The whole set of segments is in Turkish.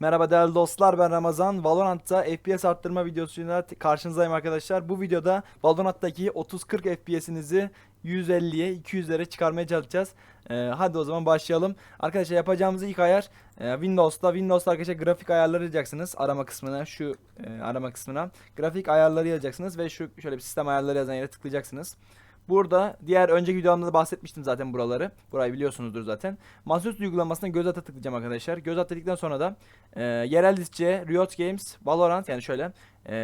Merhaba değerli dostlar ben Ramazan. Valorant'ta FPS arttırma videosuyla karşınızdayım arkadaşlar. Bu videoda Valorant'taki 30-40 FPS'inizi 150'ye 200'lere çıkarmaya çalışacağız. Ee, hadi o zaman başlayalım. Arkadaşlar yapacağımız ilk ayar e, Windows'ta. Windows'ta arkadaşlar grafik ayarları yazacaksınız. Arama kısmına şu e, arama kısmına. Grafik ayarları yazacaksınız ve şu şöyle bir sistem ayarları yazan yere tıklayacaksınız. Burada diğer önceki videomda da bahsetmiştim zaten buraları. Burayı biliyorsunuzdur zaten. Masaüstü uygulamasına göz ata tıklayacağım arkadaşlar. Göz at dedikten sonra da e, yerel listeye Riot Games, Valorant yani şöyle e,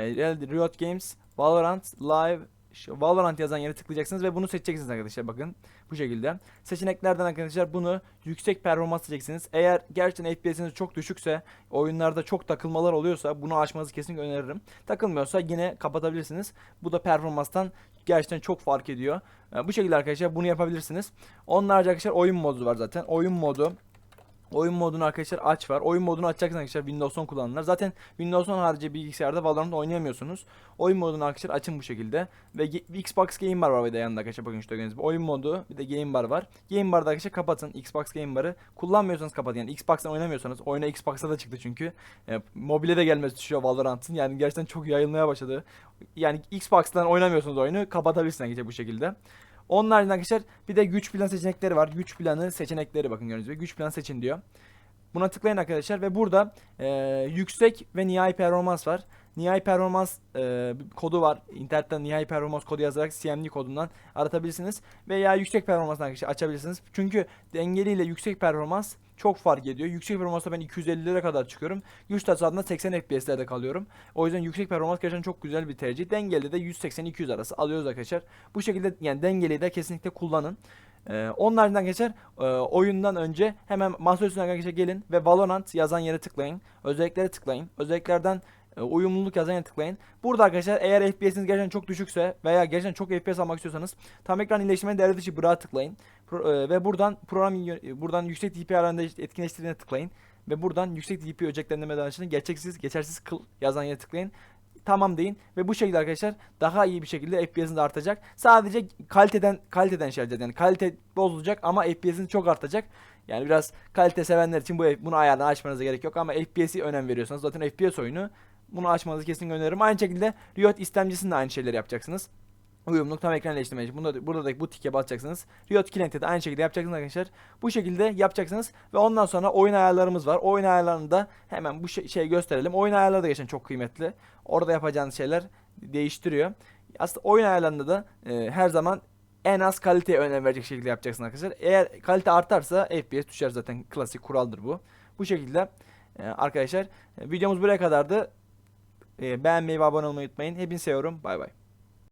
Riot Games, Valorant, Live, Valorant yazan yere tıklayacaksınız ve bunu seçeceksiniz arkadaşlar bakın bu şekilde. Seçeneklerden arkadaşlar bunu yüksek performans seçeceksiniz. Eğer gerçekten FPS'iniz çok düşükse, oyunlarda çok takılmalar oluyorsa bunu açmanızı kesinlikle öneririm. Takılmıyorsa yine kapatabilirsiniz. Bu da performanstan gerçekten çok fark ediyor. E, bu şekilde arkadaşlar bunu yapabilirsiniz. Onun harici arkadaşlar oyun modu var zaten. Oyun modu Oyun modunu arkadaşlar aç var. Oyun modunu açacaksınız arkadaşlar Windows 10 kullananlar. Zaten Windows 10 harici bilgisayarda Valorant oynayamıyorsunuz. Oyun modunu arkadaşlar açın bu şekilde. Ve Xbox Game Bar var bir de yanında arkadaşlar bakın işte gördüğünüz. Oyun modu bir de Game Bar var. Game Bar'da arkadaşlar kapatın. Xbox Game Bar'ı kullanmıyorsanız kapatın. Yani Xbox'tan oynamıyorsanız. Oyuna Xbox'ta da çıktı çünkü. E, mobile de gelmesi düşüyor Valorant'ın. Yani gerçekten çok yayılmaya başladı. Yani Xbox'tan oynamıyorsunuz oyunu kapatabilirsiniz arkadaşlar bu şekilde. Onun haricinde arkadaşlar bir de güç plan seçenekleri var. Güç planı seçenekleri bakın gördüğünüz gibi. Güç planı seçin diyor. Buna tıklayın arkadaşlar ve burada e, yüksek ve nihai performans var. Nihai performans e, kodu var. İnternetten nihai performans kodu yazarak CMD kodundan aratabilirsiniz. Veya yüksek performans arkadaşlar açabilirsiniz. Çünkü dengeliyle yüksek performans çok fark ediyor. Yüksek performansta ben 250'lere kadar çıkıyorum. Güç tasarrufunda 80 FPS'lerde kalıyorum. O yüzden yüksek performans gerçekten çok güzel bir tercih. Dengeli de 180-200 arası alıyoruz arkadaşlar. Bu şekilde yani dengeli de kesinlikle kullanın. Ee, onun geçer e, oyundan önce hemen masa üstüne arkadaşlar gelin ve Valorant yazan yere tıklayın. Özelliklere tıklayın. Özelliklerden uyumluluk yazan tıklayın. Burada arkadaşlar eğer FPS'iniz gerçekten çok düşükse veya gerçekten çok FPS almak istiyorsanız tam ekran iyileştirmenin devre dışı bırağa tıklayın. Pro- e, ve buradan program yö- buradan yüksek DP ayarlarında etkinleştirdiğine tıklayın. Ve buradan yüksek DP özelliklerinde açın gerçeksiz geçersiz kıl yazan tıklayın tamam deyin ve bu şekilde arkadaşlar daha iyi bir şekilde FPS'iniz artacak. Sadece kaliteden kaliteden şey. Yani kalite bozulacak ama FPS'iniz çok artacak. Yani biraz kalite sevenler için bu bunu ayardan açmanıza gerek yok ama FPS'i önem veriyorsanız zaten FPS oyunu bunu açmanızı kesinlikle öneririm. Aynı şekilde Riot istemcisinde de aynı şeyleri yapacaksınız. Uyumluluk tam ekran iyileştirme için. Bunda, burada da bu tike basacaksınız. Riot Client'te de aynı şekilde yapacaksınız arkadaşlar. Bu şekilde yapacaksınız ve ondan sonra oyun ayarlarımız var. Oyun ayarlarında hemen bu şey, gösterelim. Oyun ayarları da geçen çok kıymetli. Orada yapacağınız şeyler değiştiriyor. Aslında oyun ayarlarında da e, her zaman en az kaliteye önem verecek şekilde yapacaksınız arkadaşlar. Eğer kalite artarsa FPS düşer zaten klasik kuraldır bu. Bu şekilde e, arkadaşlar e, videomuz buraya kadardı. E, beğenmeyi ve abone olmayı unutmayın. Hepinizi seviyorum. Bay bay.